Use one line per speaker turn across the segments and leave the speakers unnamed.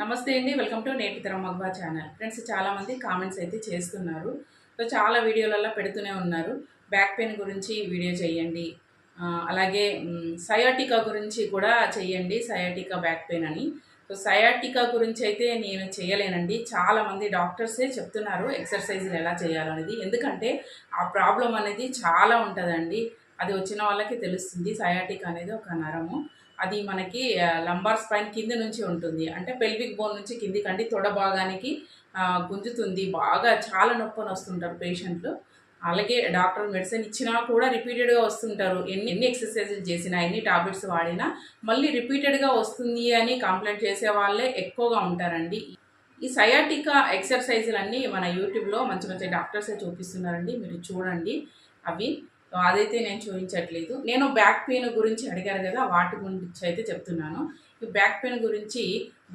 నమస్తే అండి welcome to నేటి తరం ఛానల్. ఫ్రెండ్స్ చాలామంది కామెంట్స్ అయితే చేస్తున్నారు. సో చాలా వీడియోలలో పెడుతూనే ఉన్నారు. బ్యాక్ పెయిన్ గురించి వీడియో చేయండి. అలాగే సయాటికా గురించి కూడా చేయండి సయాటికా బ్యాక్ పెయిన్ అని. సో సయాటికా గురించి అయితే నేను చేయలేనండి. చాలామంది డాక్టర్సే చెప్తున్నారు ఎక్సర్సైజులు ఎలా చేయాలనేది ఎందుకంటే ఆ ప్రాబ్లం అనేది చాలా ఉంటుందండి. అది వచ్చిన వాళ్ళకి తెలుస్తుంది సయాటికా అనేది ఒక నరము. అది మనకి లంబార్ స్పైన్ కింద నుంచి ఉంటుంది. అంటే పెల్విక్ బోన్ నుంచి కింది అంటే తొడ భాగానికి గుంజుతుంది. బాగా చాలా నొప్పని వస్తుంటారు పేషెంట్లు. అలాగే డాక్టర్ మెడిసిన్ ఇచ్చినా కూడా రిపీటెడ్గా వస్తుంటారు. ఎన్ని ఎన్ని ఎక్సర్సైజులు చేసినా ఎన్ని టాబ్లెట్స్ వాడినా మళ్ళీ రిపీటెడ్గా వస్తుంది అని కంప్లైంట్ చేసే వాళ్ళే ఎక్కువగా ఉంటారండి. ఈ సయాటికా ఎక్సర్సైజులన్నీ మన యూట్యూబ్లో మంచి మంచి డాక్టర్సే చూపిస్తున్నారండి. మీరు చూడండి అవి. అదైతే నేను చూపించట్లేదు. నేను బ్యాక్ పెయిన్ గురించి అడిగారు కదా వాటి గురించి అయితే చెప్తున్నాను. ఈ బ్యాక్ పెయిన్ గురించి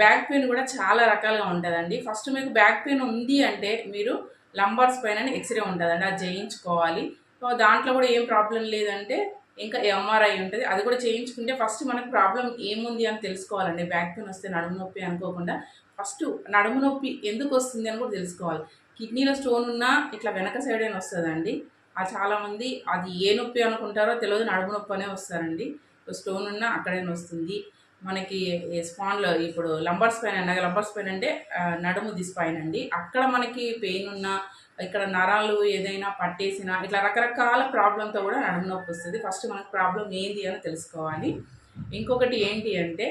బ్యాక్ పెయిన్ కూడా చాలా రకాలుగా ఉంటుందండి. ఫస్ట్ మీకు బ్యాక్ పెయిన్ ఉంది అంటే మీరు లంబర్స్ పైన ఎక్స్రే ఉంటుందండి అది చేయించుకోవాలి. సో దాంట్లో కూడా ఏం ప్రాబ్లం లేదంటే ఇంకా ఎంఆర్ఐ ఉంటుంది. అది కూడా చేయించుకుంటే ఫస్ట్ మనకు ప్రాబ్లం ఏముంది అని తెలుసుకోవాలండి. బ్యాక్ పెయిన్ వస్తే నడుము నొప్పి అనుకోకుండా ఫస్ట్ నడుము నొప్పి ఎందుకు వస్తుంది అని కూడా తెలుసుకోవాలి. కిడ్నీలో స్టోన్ ఉన్నా ఇట్లా వెనక సైడ్ అయినా వస్తుందండి. చాలామంది అది ఏ నొప్పి అనుకుంటారో తెలియదు నడుము నొప్పి అనే వస్తారండి. స్టోన్ ఉన్నా అక్కడే వస్తుంది మనకి స్పాన్లో ఇప్పుడు లంబర్ స్పైన్ అన్న లంబర్ స్పైన్ అంటే నడుము ది స్పైన్ అండి. అక్కడ మనకి పెయిన్ ఉన్నా ఇక్కడ నరాలు ఏదైనా పట్టేసినా ఇట్లా రకరకాల ప్రాబ్లంతో కూడా నడుము నొప్పి వస్తుంది. ఫస్ట్ మనకు ప్రాబ్లం ఏంటి అని తెలుసుకోవాలి. ఇంకొకటి ఏంటి అంటే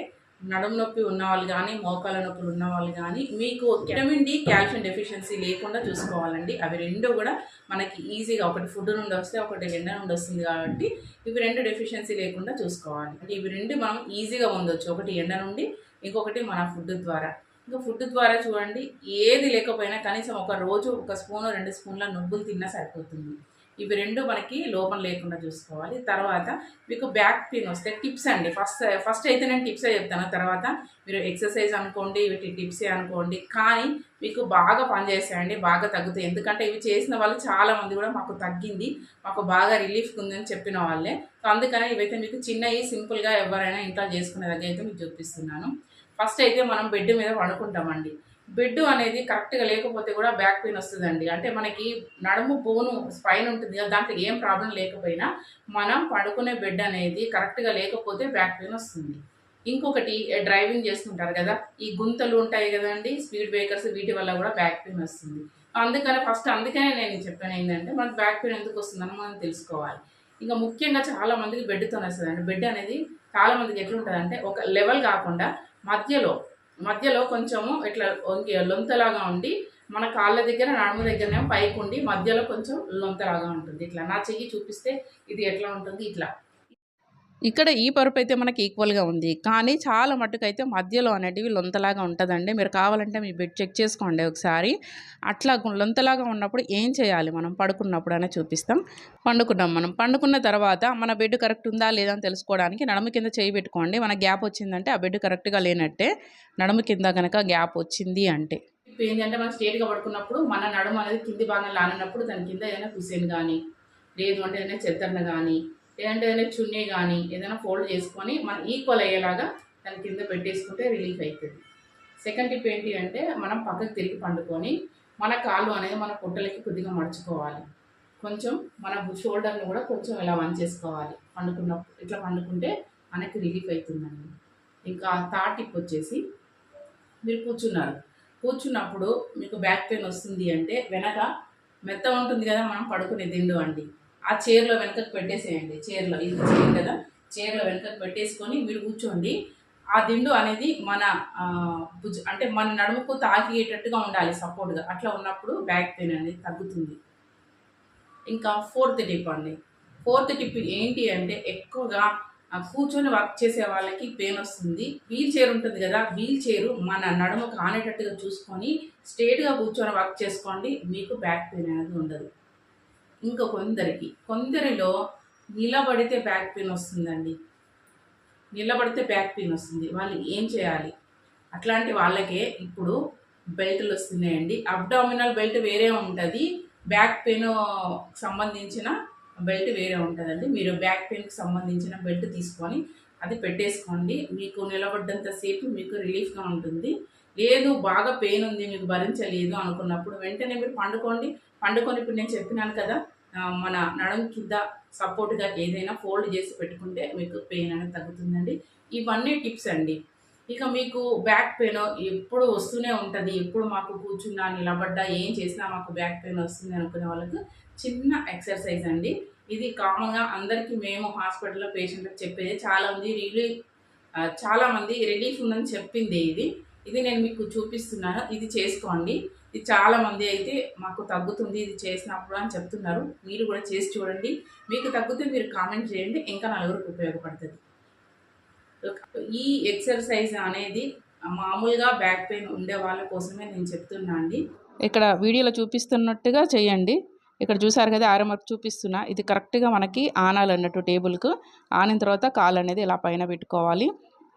నడుము నొప్పి ఉన్న వాళ్ళు కానీ మోకాల నొప్పులు ఉన్న వాళ్ళు కానీ మీకు విటమిన్ డి కాల్షియం డెఫిషియన్సీ లేకుండా చూసుకోవాలండి. అవి రెండు కూడా మనకి ఈజీగా ఒకటి ఫుడ్ నుండి వస్తే ఒకటి ఎండ నుండి వస్తుంది కాబట్టి ఇవి రెండు డెఫిషియన్సీ లేకుండా చూసుకోవాలి. అంటే ఇవి రెండు మనం ఈజీగా పొందొచ్చు. ఒకటి ఎండ నుండి ఇంకొకటి మన ఫుడ్ ద్వారా. ఇంకా ఫుడ్ ద్వారా చూడండి ఏది లేకపోయినా కనీసం ఒక రోజు ఒక స్పూన్ రెండు స్పూన్ల నువ్వులు తిన్నా సరిపోతుంది. ఇవి రెండు మనకి లోపం లేకుండా చూసుకోవాలి. తర్వాత మీకు బ్యాక్ పెయిన్ వస్తే టిప్స్ అండి. ఫస్ట్ ఫస్ట్ అయితే నేను టిప్సే చెప్తాను. తర్వాత మీరు ఎక్సర్సైజ్ అనుకోండి వీటి టిప్సే అనుకోండి. కానీ మీకు బాగా పనిచేస్తాయండి. బాగా తగ్గుతాయి. ఎందుకంటే ఇవి చేసిన వాళ్ళు చాలామంది కూడా మాకు తగ్గింది. మాకు బాగా రిలీఫ్ ఉందని చెప్పిన వాళ్ళే. సో అందుకనే ఇవైతే మీకు చిన్నవి సింపుల్గా ఎవరైనా ఇంట్లో చేసుకునే దగ్గర అయితే మీకు చూపిస్తున్నాను. ఫస్ట్ అయితే మనం బెడ్ మీద పడుకుంటామండి. బెడ్ అనేది కరెక్ట్గా లేకపోతే కూడా బ్యాక్ పెయిన్ వస్తుందండి. అంటే మనకి నడుము బోను స్పైన్ ఉంటుంది కదా దాంట్లో ఏం ప్రాబ్లం లేకపోయినా మనం పడుకునే బెడ్ అనేది కరెక్ట్గా లేకపోతే బ్యాక్ పెయిన్ వస్తుంది. ఇంకొకటి డ్రైవింగ్ చేస్తుంటారు కదా ఈ గుంతలు ఉంటాయి కదండి స్పీడ్ బ్రేకర్స్ వీటి వల్ల కూడా బ్యాక్ పెయిన్ వస్తుంది. అందుకని ఫస్ట్ అందుకనే నేను చెప్పాను ఏంటంటే మనకు బ్యాక్ పెయిన్ ఎందుకు వస్తుందని మనం తెలుసుకోవాలి. ఇంకా ముఖ్యంగా చాలా మందికి బెడ్తో వస్తుందండి. బెడ్ అనేది చాలామందికి ఎట్లుంటుందంటే ఒక లెవెల్ కాకుండా మధ్యలో మధ్యలో కొంచెము ఇట్లా వంగి లొంతలాగా ఉండి మన కాళ్ళ దగ్గర నడుము దగ్గరనే పైకి ఉండి మధ్యలో కొంచెం లొంతలాగా ఉంటుంది. ఇట్లా నా చెయ్యి చూపిస్తే ఇది ఎట్లా ఉంటుంది ఇట్లా. ఇక్కడ ఈ పరుపు అయితే మనకి ఈక్వల్గా ఉంది. కానీ చాలా మట్టుకు అయితే మధ్యలో అనేటివి లొంతలాగా ఉంటుందండి. మీరు కావాలంటే మీ బెడ్ చెక్ చేసుకోండి ఒకసారి. అట్లా లొంతలాగా ఉన్నప్పుడు ఏం చేయాలి మనం? పడుకున్నప్పుడు అనే చూపిస్తాం. పండుకున్నాం మనం. పండుకున్న తర్వాత మన బెడ్ కరెక్ట్ ఉందా లేదా అని తెలుసుకోవడానికి నడుము కింద చేయి పెట్టుకోండి. మన గ్యాప్ వచ్చిందంటే ఆ బెడ్ కరెక్ట్గా లేనట్టే నడుము కింద కనుక గ్యాప్ వచ్చింది అంటే. ఇప్పుడు ఏంటంటే మనం స్ట్రేట్గా పడుకున్నప్పుడు మన నడుము అనేది కింది భాగం లానప్పుడు దాని కింద ఏదైనా కుసేన్ కానీ లేదు అంటే ఏదైనా చెత్తన్న కానీ లేదంటే ఏదైనా చున్నీ కానీ ఏదైనా ఫోల్డ్ చేసుకొని మనం ఈక్వల్ అయ్యేలాగా దాని కింద పెట్టేసుకుంటే రిలీఫ్ అవుతుంది సెకండ్ టిప్ ఏంటి అంటే మనం పక్కకు తిరిగి పండుకొని మన కాళ్ళు అనేది మన పొట్టలకి కొద్దిగా మడుచుకోవాలి. కొంచెం మన షోల్డర్ని కూడా కొంచెం ఇలా వంచేసుకోవాలి. పండుకున్నప్పుడు ఇట్లా పండుకుంటే మనకి రిలీఫ్ అవుతుందండి ఇంకా థర్డ్ టిప్ వచ్చేసి మీరు కూర్చున్నారు. కూర్చున్నప్పుడు మీకు బ్యాక్ పెయిన్ వస్తుంది అంటే వెనక మెత్త ఉంటుంది కదా మనం పడుకునే దిండు అండి. ఆ చైర్లో వెనకకు పెట్టేసేయండి. చైర్లో ఇది చైర్ కదా? చైర్లో వెనకకు పెట్టేసుకొని మీరు కూర్చోండి. ఆ దిండు అనేది మన భుజ అంటే మన నడుముకు తాకియేటట్టుగా ఉండాలి సపోర్ట్గా. అట్లా ఉన్నప్పుడు బ్యాక్ పెయిన్ అనేది తగ్గుతుంది. ఇంకా ఫోర్త్ టిప్ అండి. ఫోర్త్ టిప్ ఏంటి అంటే ఎక్కువగా కూర్చొని వర్క్ చేసే వాళ్ళకి పెయిన్ వస్తుంది. వీల్ చైర్ ఉంటుంది కదా? వీల్ చైర్ మన నడుము కానేటట్టుగా చూసుకొని స్ట్రేట్గా కూర్చొని వర్క్ చేసుకోండి. మీకు బ్యాక్ పెయిన్ అనేది ఉండదు. ఇంకా కొందరికి. కొందరిలో నిలబడితే బ్యాక్ పెయిన్ వస్తుందండి. నిలబడితే బ్యాక్ పెయిన్ వస్తుంది. వాళ్ళు ఏం చేయాలి? అట్లాంటి వాళ్ళకే ఇప్పుడు బెల్ట్లు వస్తున్నాయండి. అబ్డామినల్ బెల్ట్ వేరే ఉంటుంది. బ్యాక్ పెయిన్ సంబంధించిన బెల్ట్ వేరే ఉంటుందండి. మీరు బ్యాక్ పెయిన్కి సంబంధించిన బెల్ట్ తీసుకొని అది పెట్టేసుకోండి. మీకు నిలబడ్డంత సేపు మీకు రిలీఫ్గా ఉంటుంది. లేదు బాగా పెయిన్ ఉంది మీకు భరించలేదు అనుకున్నప్పుడు వెంటనే మీరు పండుకోండి. పండుకొని ఇప్పుడు నేను చెప్పినాను కదా మన నడుం కింద సపోర్ట్గా ఏదైనా ఫోల్డ్ చేసి పెట్టుకుంటే మీకు పెయిన్ అనేది తగ్గుతుందండి. ఇవన్నీ టిప్స్ అండి. ఇక మీకు బ్యాక్ పెయిన్ ఎప్పుడు వస్తూనే ఉంటుంది. ఎప్పుడు మాకు కూర్చున్నా నిలబడ్డా ఏం చేసినా మాకు బ్యాక్ పెయిన్ వస్తుంది అనుకునే వాళ్ళకు చిన్న ఎక్సర్సైజ్ అండి. ఇది కామన్గా అందరికీ మేము హాస్పిటల్లో పేషెంట్లకు చెప్పేది. చాలామంది రిలీఫ్ చాలామంది రిలీఫ్ ఉందని చెప్పింది ఇది. ఇది నేను మీకు చూపిస్తున్నాను. ఇది చేసుకోండి. ఇది చాలామంది అయితే మాకు తగ్గుతుంది ఇది చేసినప్పుడు అని చెప్తున్నారు. మీరు కూడా చేసి చూడండి. మీకు తగ్గితే మీరు కామెంట్ చేయండి. ఇంకా నలుగురికి ఉపయోగపడుతుంది. ఈ ఎక్సర్సైజ్ అనేది మామూలుగా బ్యాక్ పెయిన్ ఉండే వాళ్ళ కోసమే నేను చెప్తున్నా అండి.
ఇక్కడ వీడియోలో చూపిస్తున్నట్టుగా చేయండి. ఇక్కడ చూసారు కదా ఆరమర్క్ చూపిస్తున్నా. ఇది కరెక్ట్గా మనకి ఆనాలి అన్నట్టు టేబుల్కు ఆనిన తర్వాత కాలు అనేది ఇలా పైన పెట్టుకోవాలి.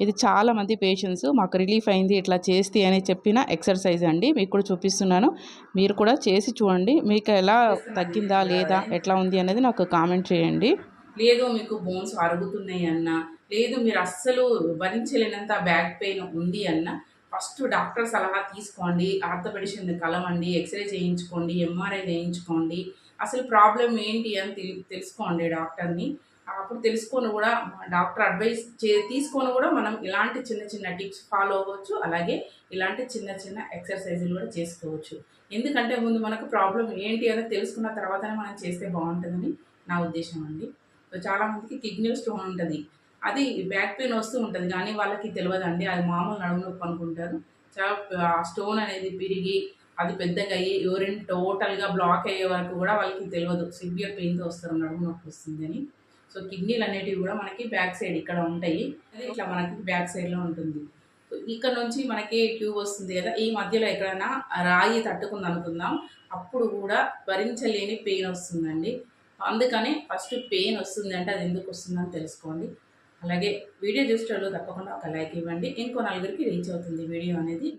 ఇది చాలా మంది పేషెంట్స్ మాకు రిలీఫ్ అయింది ఇట్లా చేస్తే అని చెప్పిన ఎక్సర్సైజ్ అండి. మీకు కూడా చూపిస్తున్నాను. మీరు కూడా చేసి చూడండి. మీకు ఎలా తగ్గిందా లేదా ఎట్లా ఉంది అనేది నాకు కామెంట్ చేయండి.
లేదు మీకు బోన్స్ అరుగుతున్నాయి అన్న. లేదు మీరు అస్సలు భరించలేనంత బ్యాక్ పెయిన్ ఉంది అన్న. ఫస్ట్ డాక్టర్ సలహా తీసుకోండి. ఆర్థోపెడిషన్ కలవండి. ఎక్స్రే చేయించుకోండి. ఎంఆర్ఐ చేయించుకోండి. అసలు ప్రాబ్లం ఏంటి అని తెలుసుకోండి డాక్టర్ని. అప్పుడు తెలుసుకొని కూడా డాక్టర్ అడ్వైస్ చే తీసుకొని కూడా మనం ఇలాంటి చిన్న చిన్న టిప్స్ ఫాలో అవ్వచ్చు. అలాగే ఇలాంటి చిన్న చిన్న ఎక్సర్సైజులు కూడా చేసుకోవచ్చు. ఎందుకంటే ముందు మనకు ప్రాబ్లం ఏంటి అని తెలుసుకున్న తర్వాతనే మనం చేస్తే బాగుంటుందని నా ఉద్దేశం అండి. సో కిడ్నీ స్టోన్ ఉంటుంది. అది బ్యాక్ పెయిన్ వస్తూ ఉంటుంది. కానీ వాళ్ళకి తెలియదండి అది మామూలు నడుము నొప్పి అనుకుంటారు. చాలా ఆ స్టోన్ అనేది పెరిగి అది పెద్దగా అయ్యి యూరిన్ టోటల్గా బ్లాక్ అయ్యే వరకు కూడా వాళ్ళకి తెలియదు సివియర్ పెయిన్తో వస్తారు. నడుము నొప్పి వస్తుందని. సో కిడ్నీలు అనేటివి కూడా మనకి బ్యాక్ సైడ్ ఇక్కడ ఉంటాయి. అది. ఇట్లా మనకి బ్యాక్ సైడ్లో ఉంటుంది. సో ఇక్కడ నుంచి మనకి ట్యూబ్ వస్తుంది కదా ఈ మధ్యలో ఎక్కడైనా రాయి తట్టుకుంది అనుకుందాం. అప్పుడు కూడా భరించలేని పెయిన్ వస్తుందండి. అందుకని ఫస్ట్ పెయిన్ వస్తుంది అంటే అది ఎందుకు వస్తుందని తెలుసుకోండి. అలాగే వీడియో చూసేటప్పుడు తప్పకుండా ఒక లైక్ ఇవ్వండి. ఇంకో నలుగురికి రీచ్ అవుతుంది వీడియో అనేది.